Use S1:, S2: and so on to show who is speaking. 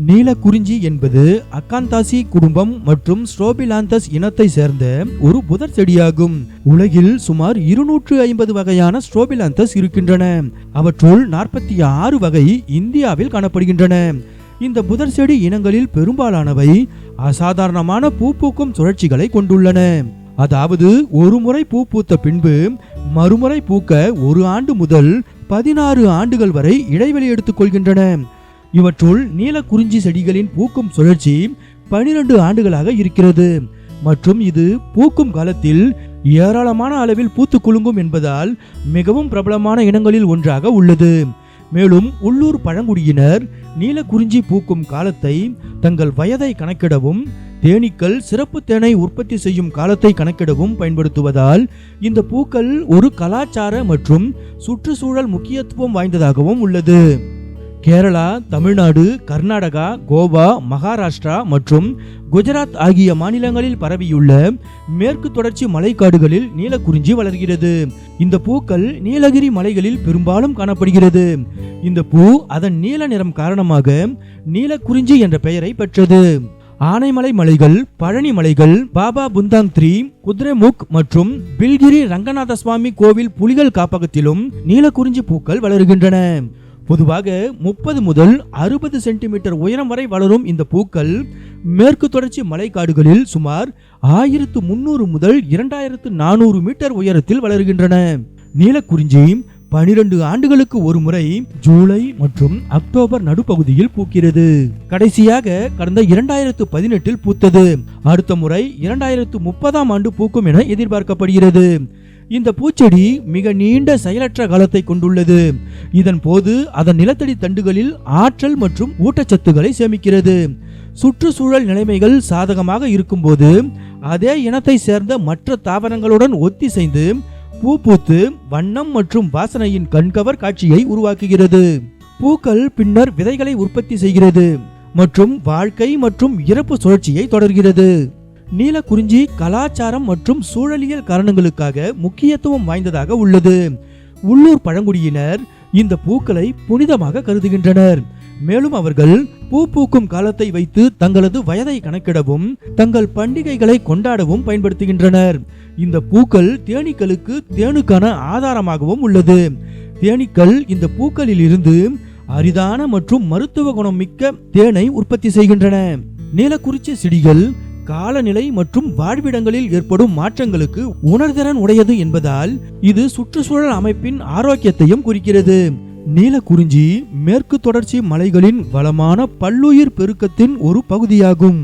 S1: நீலக்குறிஞ்சி என்பது அக்காந்தாசி குடும்பம் மற்றும் ஸ்ட்ரோபிலாந்தஸ் இனத்தை சேர்ந்த ஒரு புதர் செடியாகும். உலகில் சுமார் இருநூற்று ஐம்பது வகையான ஸ்ட்ரோபிலாந்தஸ் இருக்கின்றன. அவற்றுள் நாற்பத்தி ஆறு வகை இந்தியாவில் காணப்படுகின்றன. இந்த புதர் செடி இனங்களில் பெரும்பாலானவை அசாதாரணமான பூ பூக்கும் சுழற்சிகளை கொண்டுள்ளன. அதாவது ஒரு முறை பூ பூத்த பின்பு மறுமுறை பூக்க ஒரு ஆண்டு முதல் பதினாறு ஆண்டுகள் வரை இடைவெளி எடுத்துக் கொள்கின்றன. இவற்றுள் நீலக்குறிஞ்சி செடிகளின் பூக்கும் சுழற்சி பனிரெண்டு ஆண்டுகளாக இருக்கிறது. மற்றும் இது பூக்கும் காலத்தில் ஏராளமான அளவில் பூத்து குலுங்கும் என்பதால் மிகவும் பிரபலமான இனங்களில் ஒன்றாக உள்ளது. மேலும் உள்ளூர் பழங்குடியினர் நீலக்குறிஞ்சி பூக்கும் காலத்தை தங்கள் வயதை கணக்கிடவும் தேனீக்கள் சிறப்பு தேனை உற்பத்தி செய்யும் காலத்தை கணக்கிடவும் பயன்படுத்துவதால் இந்த பூக்கள் ஒரு கலாச்சார மற்றும் சுற்றுச்சூழல் முக்கியத்துவம் வாய்ந்ததாகவும் உள்ளது. கேரளா தமிழ்நாடு கர்நாடகா கோவா மகாராஷ்டிரா மற்றும் குஜராத் ஆகிய மாநிலங்களில் பரவியுள்ள மேற்கு தொடர்ச்சி மலைக்காடுகளில் நீலக்குறிஞ்சி வளர்கிறது. இந்த பூக்கள் நீலகிரி மலைகளில் பெரும்பாலும் காணப்படுகிறது. இந்த பூ அதன் நீல நிறம் காரணமாக நீலக்குறிஞ்சி என்ற பெயரை பெற்றது. ஆனைமலை மலைகள் பழனி மலைகள் பாபா புந்தாங் த்ரீ குதிரைமுக் மற்றும் பில்கிரி ரங்கநாத சுவாமி கோவில் புலிகள் காப்பகத்திலும் நீலக்குறிஞ்சி பூக்கள் வளருகின்றன. பொதுவாக முப்பது முதல் அறுபது சென்டிமீட்டர் உயரம் வரை வளரும் இந்த பூக்கள் மேற்கு தொடர்ச்சி மலைக்காடுகளில் சுமார் ஆயிரத்து முன்னூறு முதல் இரண்டாயிரத்து நானூறு மீட்டர் உயரத்தில் வளர்கின்றன. நீலக்குறிஞ்சி பனிரெண்டு ஆண்டுகளுக்கு ஒரு முறை ஜூலை மற்றும் அக்டோபர் நடுப்பகுதியில் பூக்கிறது. கடைசியாக கடந்த இரண்டாயிரத்து பதினெட்டில் பூத்தது. அடுத்த முறை இரண்டாயிரத்து முப்பதாம் ஆண்டு பூக்கும் என எதிர்பார்க்கப்படுகிறது. இந்த பூச்செடி மிக நீண்ட செயலற்ற காலத்தை கொண்டுள்ளது. இதன் போது அதன் நிலத்தடி தண்டுகளில் ஆற்றல் மற்றும் ஊட்டச்சத்துக்களை சேமிக்கிறது. சுற்றுச்சூழல் நிலைமைகள் சாதகமாக இருக்கும்போது அதே இனத்தை சேர்ந்த மற்ற தாவரங்களுடன் ஒத்திசைந்து பூ பூத்து வண்ணம் மற்றும் வாசனையின் கண்கவர் காட்சியை உருவாக்குகிறது. பூக்கள் பின்னர் விதைகளை உற்பத்தி செய்கிறது மற்றும் வாழ்க்கை மற்றும் இறப்பு சுழற்சியை தொடர்கிறது. நீலக்குறிஞ்சி கலாச்சாரம் மற்றும் சூழலியல் காரணங்களுக்காக முக்கியத்துவம் வாய்ந்ததாக உள்ளது. உள்ளூர் பழங்குடியினர் இந்த பூக்களை புனிதமாக கருதுகின்றனர். மேலும் அவர்கள் பூ பூக்கும் காலத்தை வைத்து தங்களது வயதை கணக்கிடவும் தங்கள் பண்டிகைகளை கொண்டாடவும் பயன்படுத்துகின்றனர். இந்த பூக்கள் தேனீக்களுக்கு தேனுக்கான ஆதாரமாகவும் உள்ளது. தேனீக்கள் இந்த பூக்களில் இருந்து அரிதான மற்றும் மருத்துவ குணம் மிக்க தேனை உற்பத்தி செய்கின்றன. நீலக்குறிச்சி செடிகள் காலநிலை மற்றும் வாழ்விடங்களில் ஏற்படும் மாற்றங்களுக்கு உணர்திறன் உடையது என்பதால் இது சுற்றுச்சூழல் அமைப்பின் ஆரோக்கியத்தையும் குறிக்கிறது. நீலக்குறிஞ்சி மேற்கு தொடர்ச்சி மலைகளின் வளமான பல்லுயிர் பெருக்கத்தின் ஒரு பகுதியாகும்.